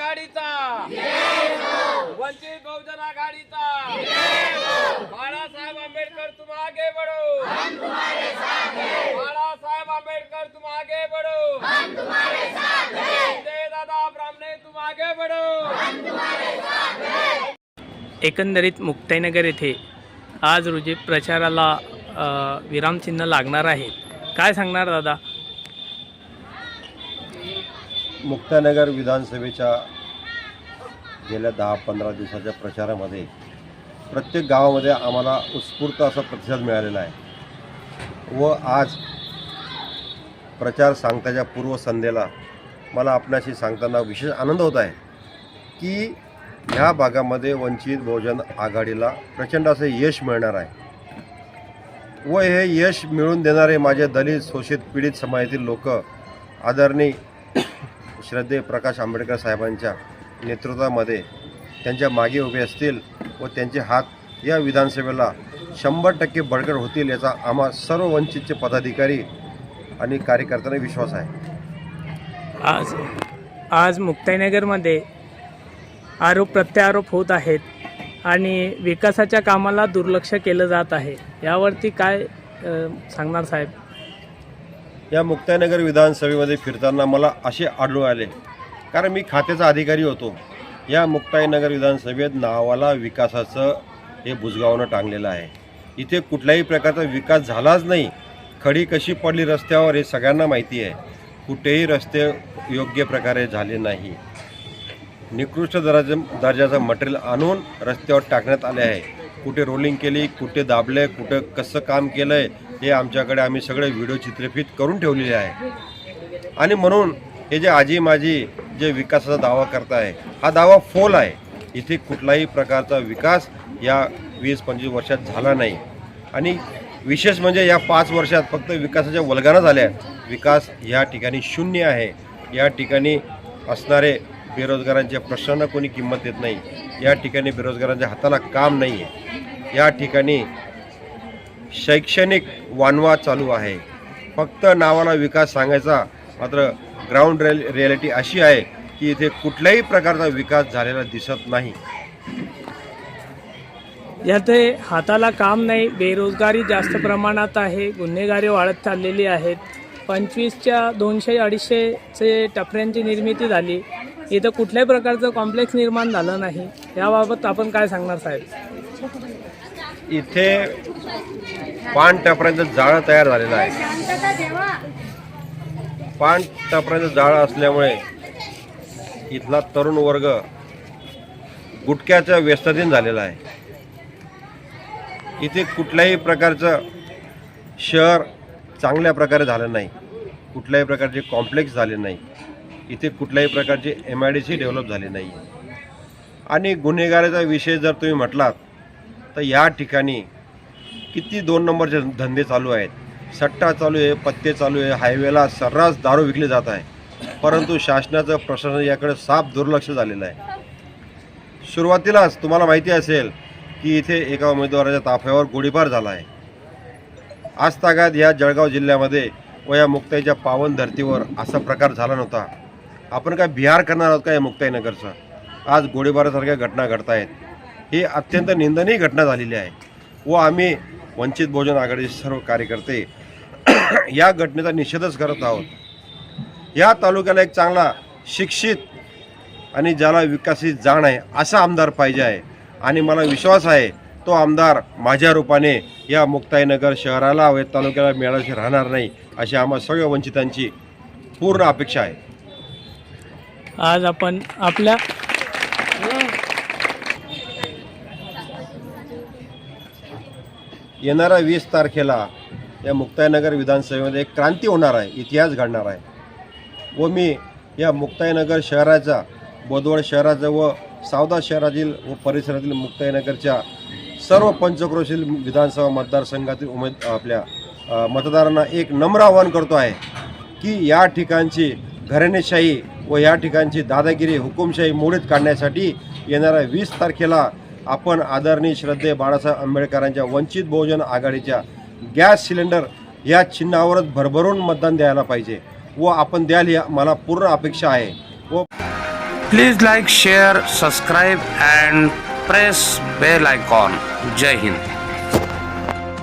आघाडीचा. वंचित बहुजन आघाडीचा. बाळासाहेब आंबेडकर तुम आगे बढ़ो. बाळासाहेब आंबेडकर तुम आगे बढ़ो. दादा ब्राह्मणे तुम आगे बढ़ो. एकंदरीत मुक्ताईनगर येथे आज रोजी प्रचाराला विरामचिन्ह लागणार आहे. काय सांगणार दादा? मुक्तानगर विधानसभेच्या गेल्या दहा पंधरा दिवसाच्या प्रचारामध्ये प्रत्येक गावामध्ये आम्हाला उत्स्फूर्त असा प्रतिसाद मिळालेला आहे. व आज प्रचार सांगताच्या पूर्वसंध्येला मला आपणाशी सांगताना विशेष आनंद होत आहे की ह्या भागामध्ये वंचित बहुजन आघाडीला प्रचंड असं यश मिळणार आहे. व हे यश मिळवून देणारे माझे दलित शोषित पीडित समाजातील लोक आदरणीय श्रद्धे प्रकाश आंबेडकर साहेबांच्या नेतृत्वामध्ये त्यांच्या मागे उभे असतील व त्यांचे हात या विधानसभेला शंभर टक्के बळकट होतील याचा आम्हा सर्व वंचितचे पदाधिकारी आणि कार्यकर्त्यांना विश्वास आहे. आज आज मुक्ताईनगरमध्ये आरोप प्रत्यारोप होत आहेत आणि विकासाच्या कामाला दुर्लक्ष केलं जात आहे. यावरती काय सांगणार साहेब? या मुक्ताईनगर विधानसभेमध्ये फिरताना मला असे आढळून आले. कारण मी खात्याचा अधिकारी होतो. या मुक्ताईनगर विधानसभेत नावाला विकासाचं हे बुजगावणं टांगलेलं आहे. इथे कुठल्याही प्रकारचा विकास झालाच नाही. खडी कशी पडली रस्त्यावर हे सगळ्यांना माहिती आहे. कुठेही रस्ते योग्य प्रकारे झाले नाही. निकृष्ट दर्जा दर्जाचं मटेरियल आणून रस्त्यावर टाकण्यात आले आहे. कुठे रोलिंग केली कुठे दाबले कुठे कसं काम केलं आहे हे आमच्याकडे आम्ही सगळे व्हिडिओ चित्रफित करून ठेवलेले आहे. आणि म्हणून हे जे आजी माझी जे विकासाचा दावा करताय हा दावा फोल आहे. इथे कुठलाही प्रकारचा विकास या वीस पंचवीस वर्षात झाला नाही. आणि विशेष म्हणजे या पाच वर्षात फक्त विकासाच्या वलगाना झाल्या विकास या ठिकाणी शून्य आहे. या ठिकाणी असणारे बेरोजगारांच्या प्रश्नांना कोणी किंमत देत नाही. या ठिकाणी बेरोजगारांच्या हाताला काम नाही आहे या ठिकाणी शैक्षणिक वानवा चालू आहे. फक्त नावाला विकास सांगायचा मात्र ग्राउंड रिअल रिॲलिटी अशी आहे की इथे कुठल्याही प्रकारचा विकास झालेला दिसत नाही. यात हाताला काम नाही बेरोजगारी जास्त प्रमाणात आहे गुन्हेगारी वाढत चाललेली आहेत. पंचवीसच्या दोनशे अडीचशेचे टपऱ्यांची निर्मिती झाली. इथं कुठल्याही प्रकारचं कॉम्प्लेक्स निर्माण झालं नाही. याबाबत आपण काय सांगणार साहेब? इथे पान टपऱ्यांचं जाळं तयार झालेलं आहे. पान टपऱ्यांचं जाळं असल्यामुळे इथला तरुण वर्ग गुटख्याच्या व्यस्ततेने झालेला आहे. इथे कुठल्याही प्रकारचं शहर चांगल्या प्रकारे झालं नाही. कुठल्याही प्रकारचे कॉम्प्लेक्स झाले नाही. इथे कुठल्याही प्रकारचे M I D C develop झाले नाही. आणि गुन्हेगाराचा विषय जर तुम्ही म्हटलात तर या ठिकाणी किती दोन नंबरचे धंदे चालू आहेत? सट्टा चालू आहे पत्ते चालू आहे हायवेला सर्रास दारू विकली जात आहे. परंतु शासनाचं प्रशासन याकडे साफ दुर्लक्ष झालेलं आहे. सुरुवातीलाच तुम्हाला माहिती असेल की इथे एका उमेदवाराच्या ताफ्यावर गोळीबार झाला आहे. आज तागात या जळगाव जिल्ह्यामध्ये व या मुक्ताईच्या पावन धर्तीवर असा प्रकार झाला नव्हता. आपण काय बिहार करणार आहोत का या मुक्ताईनगरचं? आज गोळीबारासारख्या घटना घडत आहेत ही अत्यंत निंदनीय घटना झालेली आहे. व आम्ही वंचित बहुजन आघाडीचे सर्व कार्यकर्ते या घटनेचा निषेधच करत आहोत. या तालुक्याला एक चांगला शिक्षित आणि ज्याला विकसित जाण आहे असा आमदार पाहिजे आहे. आणि मला विश्वास आहे तो आमदार माझ्या रूपाने या मुक्ताईनगर शहराला व या तालुक्याला मिळाल्याशी राहणार नाही अशी आम्हा सगळ्या वंचितांची पूर्ण अपेक्षा आहे. आज आपण आपल्या येणाऱ्या वीस तारखेला या मुक्ताईनगर विधानसभेमध्ये एक क्रांती होणार आहे इतिहास घडणार आहे. व मी या मुक्ताईनगर शहराचा बोदवड शहराचं व सावदा शहरातील व परिसरातील मुक्ताईनगरच्या सर्व पंचक्रोशील विधानसभा मतदारसंघातील उमेद आपल्या मतदारांना एक नम्र आवाहन करतो आहे की या ठिकाणची घराणेशाही व या ठिकाणची दादागिरी हुकुमशाही मोडीत काढण्यासाठी येणाऱ्या वीस तारखेला आपण आदरणीय श्रद्धे बाळासाहेब आंबेडकरांच्या वंचित बहुजन आघाडीच्या गॅस सिलेंडर या चिन्हावरच भरभरून मतदान द्यायला पाहिजे व आपण द्याल या मला पूर्ण अपेक्षा आहे. व please like share subscribe and press bell icon Jai Hind